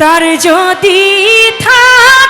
তার যদি থাকি